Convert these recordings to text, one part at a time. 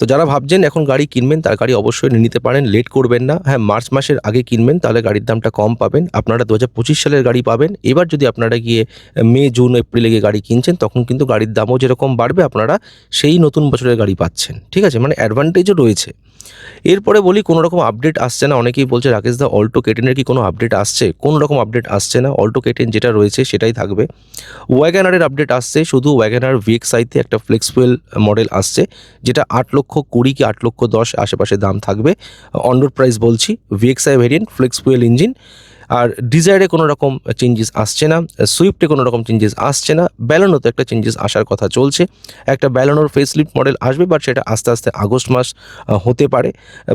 তো যারা ভাবছেন এখন গাড়ি কিনবেন, তার গাড়ি অবশ্যই নিতে পারেন লেট করবেন না। হ্যাঁ মার্চ মাসের আগে কিনবেন, তাহলে গাড়ির দামটা কম পাবেন। আপনারা দু হাজার পঁচিশ সালের গাড়ি পাবেন। এবার যদি আপনারা গিয়ে মে, জুন, এপ্রিলে গিয়ে গাড়ি কিনছেন, তখন কিন্তু গাড়ির দামও যেরকম বাড়বে, আপনারা সেই নতুন বছরের গাড়ি পাচ্ছেন। ঠিক আছে? মানে অ্যাডভান্টেজও রয়েছে। এরপরে বলি, কোনো রকম আপডেট আসছে না। অনেকেই বলছে, রাকেশ দা, অল্টো কেটেনের কি কোনো আপডেট আসছে? কোনো রকম আপডেট আসছে না। অল্টো কেটেন যেটা রয়েছে, সেটাই থাকবে। ওয়াগানারের আপডেট আসছে, শুধু ওয়াগানার ভিএক্স আইতে একটা ফ্লেক্সফুয়েল মডেল আসছে, যেটা আট লক্ষ কুড়ি কি আট লক্ষ দশ আশেপাশে দাম থাকবে। অন্ডার প্রাইস বলছি VXI variant flex fuel engine আর ডিজায়ারে কোনো রকম চেঞ্জেস আসছে না সুইফটে কোনো রকম চেঞ্জেস আসছে না ব্যালোনোতে একটা চেঞ্জেস আসার কথা চলছে। একটা ব্যালোনোর ফেসলিফট মডেল আসবে বাট সেটা আস্তে আস্তে আগস্ট মাস হতে পারে।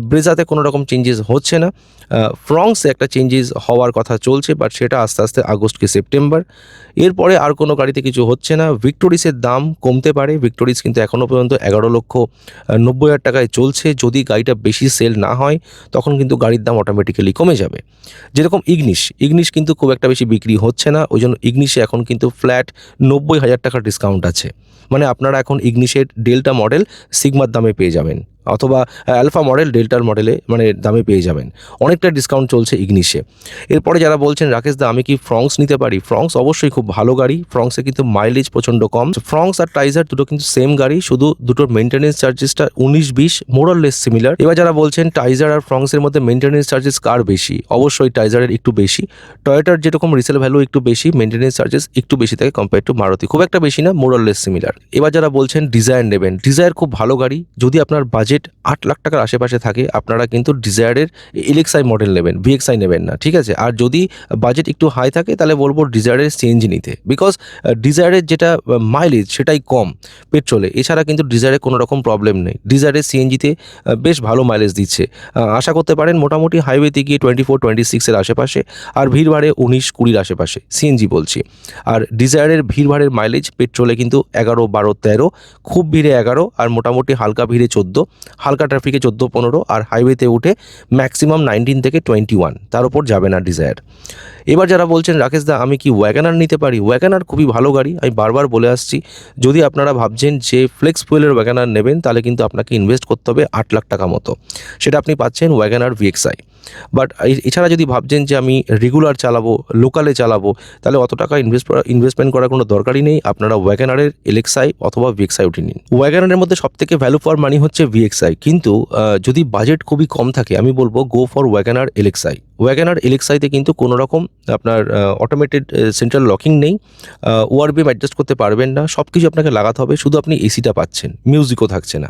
ব্রেজাতে কোনো রকম চেঞ্জেস হচ্ছে না। ফ্রংসে একটা চেঞ্জেস হওয়ার কথা চলছে বাট সেটা আস্তে আস্তে আগস্ট কি সেপ্টেম্বর এরপরে আর কোনো গাড়িতে কিছু হচ্ছে না। ভিক্টোরিসের দাম কমতে পারে। ভিক্টোরিস কিন্তু এখনও পর্যন্ত এগারো লক্ষ নব্বই হাজার টাকায় চলছে। যদি গাড়িটা বেশি সেল না হয়, তখন কিন্তু গাড়ির দাম অটোমেটিক্যালি কমে যাবে। যেরকম ইগনিশ ইগনিশ কিন্তু খুব একটা বেশি বিক্রি হচ্ছে না ওই জন্য ইগনিশে এখন কিন্তু ফ্ল্যাট নব্বই হাজার টাকার ডিসকাউন্ট আছে। মানে আপনারা এখন ইগনিশের ডেল্টা মডেল সিগমার দামে পেয়ে যাবেন। অথবা অ্যালফা মডেল ডেল্টার মডেলে মানে দামে পেয়ে যাবেন। অনেকটা ডিসকাউন্ট চলছে ইগনিশে এরপরে যারা বলছেন, রাকেশ দা, আমি কি ফ্রংস নিতে পারি? ফ্রংস অবশ্যই খুব ভালো গাড়ি। ফ্রংসে কিন্তু মাইলেজ প্রচণ্ড কম। ফ্রংস আর টাইজার দুটো কিন্তু সেম গাড়ি, শুধু দুটোর মেনটেনেন্স চার্জেসটা উনিশ বিশ মোরাললেস সিমিলার এবার যারা বলছেন টাইজার আর ফ্রংসের মধ্যে মেনটেনেন্স চার্জেস কার বেশি? অবশ্যই টাইজারের একটু বেশি। টয়োটার যেরকম রিসেল ভ্যালু একটু বেশি মেনটেনেন্স চার্জেস একটু বেশি থাকে কম্পেয়ার টু মারুতি খুব একটা বেশি না মোরাললেস সিমিলার এবার যারা বলছেন ডিজায়ার নেবেন। ডিজায়ার খুব ভালো গাড়ি। যদি আপনার বাজেট আট লাখ টাকার আশেপাশে থাকে, আপনারা কিন্তু ডিজায়ারের এলএক্সআই মডেল নেবেন ভিএক্সআই নেবেন না, ঠিক আছে? আর যদি বাজেট একটু হাই থাকে, তাহলে বলব ডিজায়ারের চেঞ্জ নিতে। বিকজ ডিজায়ারের যেটা মাইলেজ সেটাই কম পেট্রোলে এছাড়া কিন্তু ডিজায়ারে কোনো রকম প্রবলেম নেই। ডিজায়ারের সিএনজিতে বেশ ভালো মাইলেজ দিচ্ছে। আশা করতে পারেন মোটামুটি হাইওয়েতে গিয়ে টোয়েন্টি ফোর টোয়েন্টি সিক্সের আশেপাশে, আর ভিড় বাড়ে উনিশ, কুড়ির আশেপাশে সিএনজি বলছি। আর ডিজায়ারের ভিড় ভাড়ের মাইলেজ পেট্রোলে কিন্তু এগারো, বারো, তেরো, খুব ভিড়ে এগারো, আর মোটামুটি হালকা ভিড়ে চোদ্দ। হালকা ট্রাফিকে চোদ্দ, পনেরো আর হাইওয়েতে উঠে ম্যাক্সিমাম নাইনটিন থেকে টোয়েন্টি ওয়ান তার উপর যাবে না ডিজায়ার এবার যারা বলছেন, রাকেশ দা, আমি কি ওয়াগানার নিতে পারি? ওয়াগানার খুবই ভালো গাড়ি। আমি বারবার বলে আসছি, যদি আপনারা ভাবছেন যে ফ্লেক্স ফুয়েলের ওয়াগানার নেবেন, তাহলে কিন্তু আপনাকে ইনভেস্ট করতে হবে আট লাখ টাকা মতো। সেটা আপনি পাচ্ছেন ওয়াগানার ভিএক্সআই বাট এছাড়া যদি ভাবছেন যে আমি রেগুলার চালাবো লোকালে চালাবো, তাহলে অত টাকা ইনভেস্ট ইনভেস্টমেন্ট করার কোনো দরকারই নেই। আপনারা ওয়াগানারের এলেক্সাই অথবা ভিএক্সআই উঠে নিন। ওয়াগানারের মধ্যে সব থেকে ভ্যালু ফর মানি হচ্ছে ভিএক্সআই কিন্তু যদি বাজেট খুবই কম থাকে, আমি বলব go for WagonR LXI WagonR এলেক্সাইতে কিন্তু কোনো রকম আপনার অটোমেটেড সেন্ট্রাল লকিং নেই। ওয়ার ওয়ারবিএম অ্যাডজাস্ট করতে পারবেন না। সব কিছু আপনাকে লাগাতে হবে। শুধু আপনি এসিটা পাচ্ছেন। মিউজিকও থাকছে না।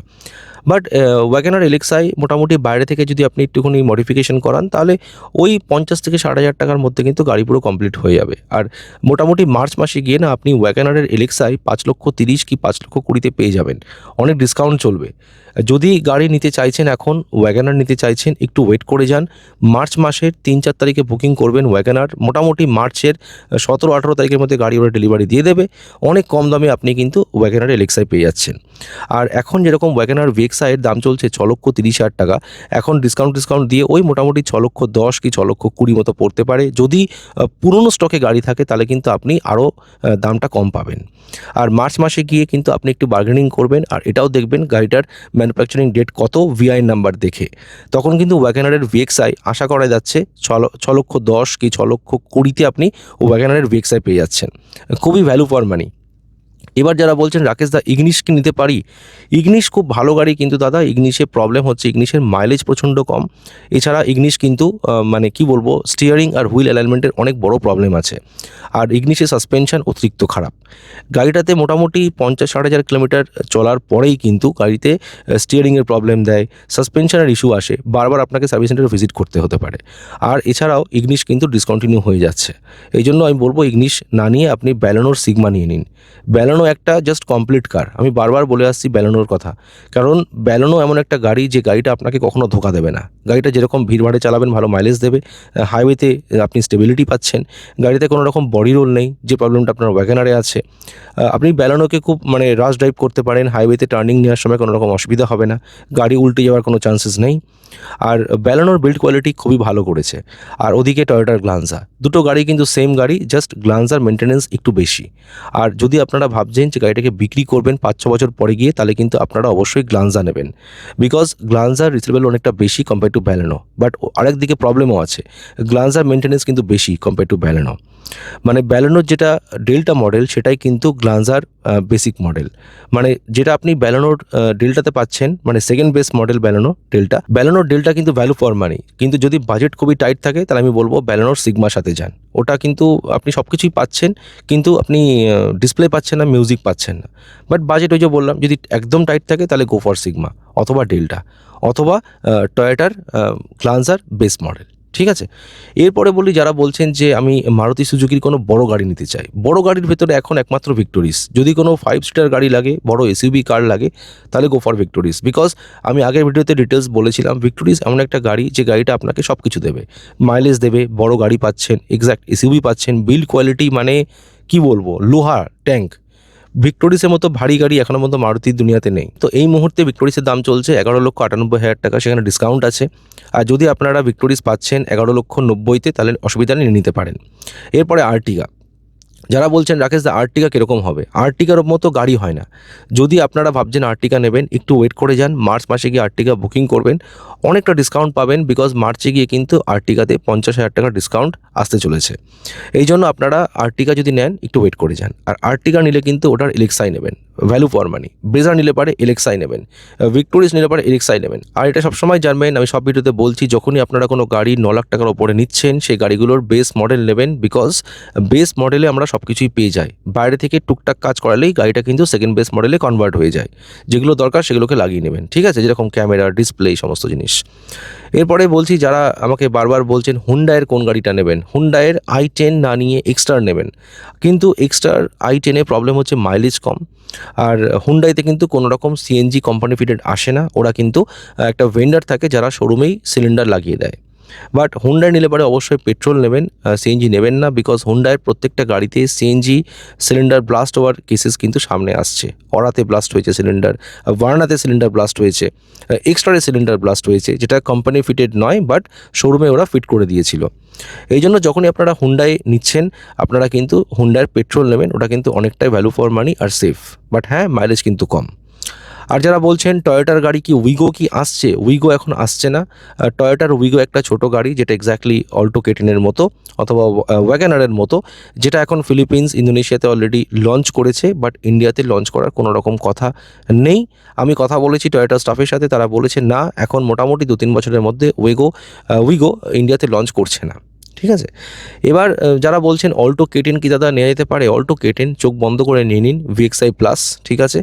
বাট ওয়াগানার এলেক্সাই মোটামুটি বাইরে থেকে যদি আপনি একটুখানি মডিফিকেশন করান, তাহলে ওই পঞ্চাশ থেকে ষাট হাজার টাকার মধ্যে কিন্তু গাড়ি পুরো কমপ্লিট হয়ে যাবে। আর মোটামুটি মার্চ মাসে গিয়ে না আপনি ওয়াগানারের এলেক্সাই পাঁচ লক্ষ তিরিশ কি পাঁচ লক্ষ কুড়িতে পেয়ে যাবেন। অনেক ডিসকাউন্ট চলবে। যদি গাড়ি নিতে চাইছেন এখন ওয়াগানার নিতে চাইছেন, একটু ওয়েট করে যান। মার্চ মাসের তিন চার তারিখে বুকিং করবেন ওয়াগানার মোটামুটি মার্চের সতেরো আঠেরো তারিখের মধ্যে গাড়ি ওরা ডেলিভারি দিয়ে দেবে। অনেক কম দামে আপনি কিন্তু ওয়াগানার এলেক্সাই পেয়ে যাচ্ছেন। আর এখন যেরকম ওয়াগানার ভিএক্সাইয়ের দাম চলছে ছ লক্ষ তিরিশ হাজার টাকা। এখন ডিসকাউন্ট ডিসকাউন্ট দিয়ে ওই মোটামুটি ছ লক্ষ দশ কি ছ লক্ষ কুড়ি মতো পড়তে পারে। যদি পুরনো স্টকে গাড়ি থাকে, তাহলে কিন্তু আপনি আরও দামটা কম পাবেন। আর মার্চ মাসে গিয়ে কিন্তু আপনি একটু বার্গেনিং করবেন, আর এটাও দেখবেন গাড়িটার ম্যানুফ্যাকচারিং ডেট কত ভিআই নাম্বার দেখে। তখন কিন্তু ওয়াগানারের ভিএক্সআই আশা করা যাচ্ছে ছ লক্ষ দশ কি ছ লক্ষ কুড়িতে আপনি ওয়াগানারের ভিএক্সআই পেয়ে যাচ্ছেন। খুবই ভ্যালু ফর মানি এবার যারা বলছেন, রাকেশ দা, ইগনিশ কি নিতে পারি? ইগনিশ খুব ভালো গাড়ি কিন্তু দাদা, ইগনিশে প্রবলেম হচ্ছে, ইগনিশের মাইলেজ প্রচণ্ড কম। এছাড়া ইগনিশ কিন্তু মানে কি বলব স্টিয়ারিং আর হুইল অ্যালাইনমেন্টের অনেক বড় প্রবলেম আছে। আর ইগনিশের সাসপেনশন অতিরিক্ত খারাপ। গাড়িটাতে মোটামুটি পঞ্চাশ ষাট হাজার কিলোমিটার চলার পরেই কিন্তু গাড়িতে স্টিয়ারিংয়ের প্রবলেম দেয় সাসপেনশনের ইস্যু আসে, বারবার আপনাকে সার্ভিস সেন্টারে ভিজিট করতে হতে পারে। আর এছাড়াও ইগনিশ কিন্তু ডিসকন্টিনিউ হয়ে যাচ্ছে। এই জন্য আমি বলব ইগনিশ না নিয়ে আপনি ব্যালোনোর সিগমা নিয়ে নিন। ব্যালোনো একটা জাস্ট কমপ্লিট কার আমি বারবার বলে আসছি ব্যালোনোর কথা। কারণ ব্যালোনো এমন একটা গাড়ি যে গাড়িটা আপনাকে কখনো ধোকা দেবে না। গাড়িটা যেরকম ভিড়ভাড়ে চালাবেন, ভালো মাইলেজ দেবে হাইওয়েতে আপনি স্টেবিলিটি পাচ্ছেন। গাড়িতে কোনো রকম বডি রোল নেই, যে প্রবলেমটা আপনার ওয়াগানারে আছে আছে আপনি ব্যালানোকে খুব মানে রাশ ড্রাইভ করতে পারেন হাইওয়েতে টার্নিং নেওয়ার সময় কোনো রকম অসুবিধা হবে না, গাড়ি উল্টে যাওয়ার কোনো চান্সেস নেই। আর ব্যালানোর বিল্ড কোয়ালিটি খুবই ভালো করেছে। আর ওদিকে টয়োটার গ্লান্সা দুটো গাড়ি কিন্তু সেম গাড়ি জাস্ট গ্লান্সার মেনটেনেন্স একটু বেশি। আর যদি আপনারা ভাবছেন যে গাড়িটাকে বিক্রি করবেন পাঁচ ছ বছর পরে গিয়ে, তাহলে কিন্তু আপনারা অবশ্যই গ্লান্সা নেবেন। বিকজ গ্লান্সার রিসেবেল অনেকটা বেশি কম্পেয়ার টু ব্যালেনো বাট আরেক দিকে প্রবলেমও আছে। গ্লান্সার মেনটেনেন্স কিন্তু বেশি কম্পেয়ার টু ব্যালেনো মানে ব্যালেনোর যেটা ডেল্টা মডেল সেটাই কিন্তু গ্লান্সার বেসিক মডেল মানে যেটা আপনি ব্যালেনোর ডেল্টাতে পাচ্ছেন মানে second base model Baleno Delta ব্যালেনোর Delta কিন্তু ভ্যালু ফর মানি কিন্তু যদি বাজেট খুবই টাইট থাকে, তাহলে আমি বলব ব্যালেনোর সিগমার সাথে যান। ওটা কিন্তু আপনি সব কিছুই পাচ্ছেন, কিন্তু আপনি ডিসপ্লে পাচ্ছেন না মিউজিক পাচ্ছেন না। বাট বাজেট ওই যে বললাম, যদি একদম টাইট থাকে, তাহলে গো ফর সিগমা অথবা ডেল্টা অথবা টয়োটার গ্লান্সার বেস মডেল ঠিক আছে? এরপরে বলি যারা বলছেন যে আমি মারুতি সুজুকির কোনো বড় গাড়ি নিতে চাই। বড় গাড়ির ভেতরে এখন একমাত্র ভিক্টোরিস। যদি কোনো ফাইভ স্টার গাড়ি লাগে, বড় এসইউবি কার লাগে, তাহলে গো ফর ভিক্টোরিস। বিকজ আমি আগের ভিডিওতে ডিটেলস বলেছিলাম, ভিক্টোরিস এমন একটা গাড়ি যে গাড়িটা আপনাকে সব কিছু দেবে। মাইলেজ দেবে, বড় গাড়ি পাচ্ছেন এক্স্যাক্ট এসইউবি পাচ্ছেন বিল্ড কোয়ালিটি মানে কি বলব? লোহা ট্যাঙ্ক ভিক্টোরিসের মতো ভারী গাড়ি এখনও পর্যন্ত মারুতির দুনিয়াতে নেই। তো এই মুহূর্তে ভিক্টোরিসের দাম চলছে এগারো লক্ষ আটানব্বই হাজার টাকা, সেখানে ডিসকাউন্ট আছে। আর যদি আপনারা ভিক্টোরিস পাচ্ছেন এগারো লক্ষ নব্বইতে, তাহলে অসুবিধা নিয়ে নিতে পারেন। এরপরে আর্টিগা। যারা বলছেন, রাকেশ দা, আর্টিকা কীরকম হবে? আর্টিকার মতো গাড়ি হয় না। যদি আপনারা ভাবছেন আর্টিকা নেবেন, একটু ওয়েট করে যান। মার্চ মাসে গিয়ে আর্টিকা বুকিং করবেন। অনেকটা ডিসকাউন্ট পাবেন বিকজ মার্চে গিয়ে কিন্তু আর্টিকাতে পঞ্চাশ হাজার টাকা ডিসকাউন্ট আসতে চলেছে। এই জন্য আপনারা আর্টিকা যদি নেন, একটু ওয়েট করে যান। আর আর্টিকা নিলে কিন্তু ওটার এলেক্সাই নেবেন। ভ্যালু ফর মানি ব্রেজার নিলে পারে এলেক্সাই নেবেন। ভিক্টোরিয়াস নিলে পারে এলেক্সাই নেবেন। আর এটা সবসময় জানবেন, আমি সব ভিডিওতে বলছি, যখনই আপনারা কোনো গাড়ি ন লাখ টাকার ওপরে নিচ্ছেন, সেই গাড়িগুলোর বেস মডেল নেবেন বিকজ বেস মডেলে আমরা সব কিছুই পেয়ে যায়। বাইরে থেকে টুকটাক কাজ করালেই গাড়িটা কিন্তু সেকেন্ড বেস মডেলে কনভার্ট হয়ে যায়। যেগুলো দরকার সেগুলোকে লাগিয়ে নেবেন, ঠিক আছে? যেরকম ক্যামেরা ডিসপ্লে সমস্ত জিনিস। এরপরে বলছি, যারা আমাকে বারবার বলছেন হুন্ডায়ের কোন গাড়িটা নেবেন? হুন্ডায়ের আই টেন না নিয়ে এক্সটার নেবেন। কিন্তু এক্সটার আই টেনে প্রবলেম হচ্ছে মাইলেজ কম। আর হুন্ডাইতে কিন্তু কোনো রকম সিএনজি কোম্পানি ফিটেড আসে না। ওরা কিন্তু একটা ভেন্ডার থাকে যারা শোরুমেই সিলিন্ডার লাগিয়ে দেয়। বাট হুন্ডাই নিলে পরে অবশ্যই পেট্রোল নেবেন সিএনজি নেবেন না বিকজ হুন্ডাইয়ের প্রত্যেকটা গাড়িতে সিএনজি সিলিন্ডার ব্লাস্ট হওয়ার কেসেস কিন্তু সামনে আসছে। অরাতে ব্লাস্ট হয়েছে সিলিন্ডার ভার্নাতে সিলিন্ডার ব্লাস্ট হয়েছে এক্সট্রারে সিলিন্ডার ব্লাস্ট হয়েছে, যেটা কোম্পানি ফিটেড নয় বাট শোরুমে ওরা ফিট করে দিয়েছিল। এই জন্য যখনই আপনারা হুন্ডাই নিচ্ছেন, আপনারা কিন্তু হুন্ডার পেট্রোল নেবেন, ওটা কিন্তু অনেকটাই ভ্যালু ফর মানি আর সেফ বাট হ্যাঁ মাইলেজ কিন্তু কম। আর যারা বলছেন টয়োটার গাড়ি কি উইগো কি আসছে? উইগো এখন আসছে না। টয়োটার উইগো একটা ছোট গাড়ি যেটা এক্স্যাক্টলি অল্টো কেটেনের মতো অথবা ওয়াগানারের মতো, যেটা এখন ফিলিপিন্স ইন্দোনেশিয়াতে অলরেডি লঞ্চ করেছে বাট ইন্ডিয়াতে লঞ্চ করার কোনো রকম কথা নেই। আমি কথা বলেছি টয়োটা স্টাফের সাথে, তারা বলেছে, না, এখন মোটামুটি দু তিন বছরের মধ্যে উইগো উইগো ইন্ডিয়াতে লঞ্চ করছে না। ঠিক আছে? এবার যারা বলছেন অল্টো কেটেন কি দাদা নেওয়া যেতে পারে, অল্টো কেটেন চোখ বন্ধ করে নিয়ে নিন ভিএক্সআই প্লাস ঠিক আছে?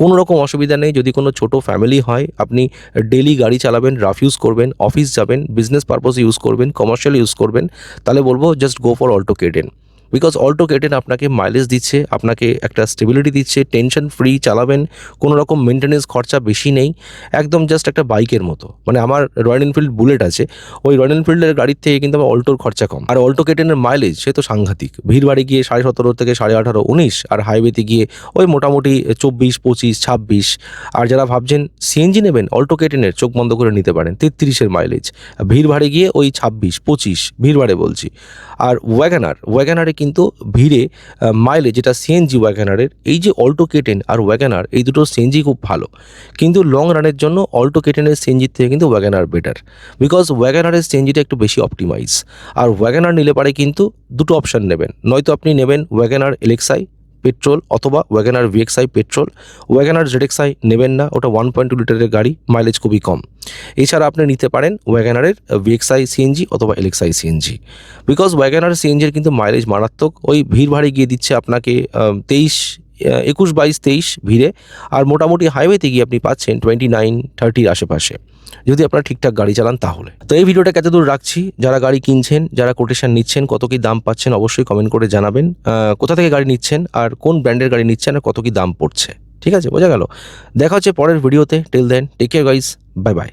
কোনো রকম অসুবিধা নেই, যদি কোনো ছোট ফ্যামিলি হয়, আপনি ডেলি গাড়ি চালাবেন রাফ ইউজ করবেন অফিস যাবেন বিজনেস পারপোজ ইউজ করবেন কমার্শিয়াল ইউজ করবেন, তাহলে বলব just go for Alto K ten. Because Alto K ten আপনাকে মাইলেজ দিচ্ছে, আপনাকে একটা স্টেবিলিটি দিচ্ছে টেনশন ফ্রি চালাবেন, কোনো রকম মেনটেনেন্স খরচা বেশি নেই, একদম জাস্ট একটা বাইকের মতো। মানে আমার রয়্যাল এনফিল্ড বুলেট আছে, ওই রয়্যাল এনফিল্ডের গাড়ির থেকে কিন্তু আমার অল্টোর খরচা কম। আর অল্টো কেটেনের মাইলেজ সে তো সাংঘাতিক। ভিড়বাড়ি গিয়ে সাড়ে সতেরো থেকে সাড়ে আঠারো, উনিশ, আর হাইওয়েতে গিয়ে ওই মোটামুটি চব্বিশ, পঁচিশ, ছাব্বিশ। আর যারা ভাবছেন সিএনজি নেবেন অল্টো কেটেনের চোখ বন্ধ করে নিতে পারেন, তেত্রিশের মাইলেজ ভিড়ভাড়ে গিয়ে ওই ছাব্বিশ, পঁচিশ ভিড়ভাড়ে বলছি। আর ওয়াগানার ওয়াগানারে কিন্তু ভিড়ে মাইলে যেটা সিএনজি ওয়াগানারের এই যে অল্টো কেটেন আর ওয়াগানার এই দুটো সিএনজি খুব ভালো। কিন্তু লং রানের জন্য অল্টো কেটেনের সিএনজির থেকে কিন্তু ওয়াগানার বেটার বিকজ ওয়াগানারের সিএনজিটা একটু বেশি অপটিমাইজ আর ওয়াগানার নিলে পারে কিন্তু দুটো অপশান নেবেন। নয়তো আপনি নেবেন ওয়াগানার এলেক্সাই পেট্রোল অথবা ওয়াগেনার ভিএক্সআই পেট্রোল। ওয়াগেনার জেডেক্সআই নেবেন না, ওটা ওয়ান পয়েন্ট টু লিটারের গাড়ি মাইলেজ খুবই কম। এছাড়া আপনি নিতে পারেন ওয়াগেনারের ভিএক্সআই সিএনজি অথবা এলেক্সআই সিএনজি বিকজ ওয়াগেনার সিএনজির কিন্তু মাইলেজ মারাত্মক, ওই ভিড় ভাড়ে গিয়ে দিচ্ছে আপনাকে তেইশ একুশ, বাইশ, তেইশ ভিড়ে। আর মোটামুটি হাইওয়েতে গিয়ে আপনি পাচ্ছেন টোয়েন্টি নাইন থার্টির আশেপাশে। যদি আপনারা ঠিকঠাক গাড়ি চালান তাহলে। তো এই ভিডিওটা কত দূর রাখছি। যারা গাড়ি কিনছেন, যারা কোটেশন নিচ্ছেন, কত কি দাম পাচ্ছেন অবশ্যই কমেন্ট করে জানাবেন। কোথা থেকে গাড়ি নিচ্ছেন আর কোন ব্র্যান্ডের গাড়ি নিচ্ছেন আর কত কি দাম পড়ছে। ঠিক আছে? বোঝা গেল? দেখা হচ্ছে পরের ভিডিওতে। Till then take care guys bye bye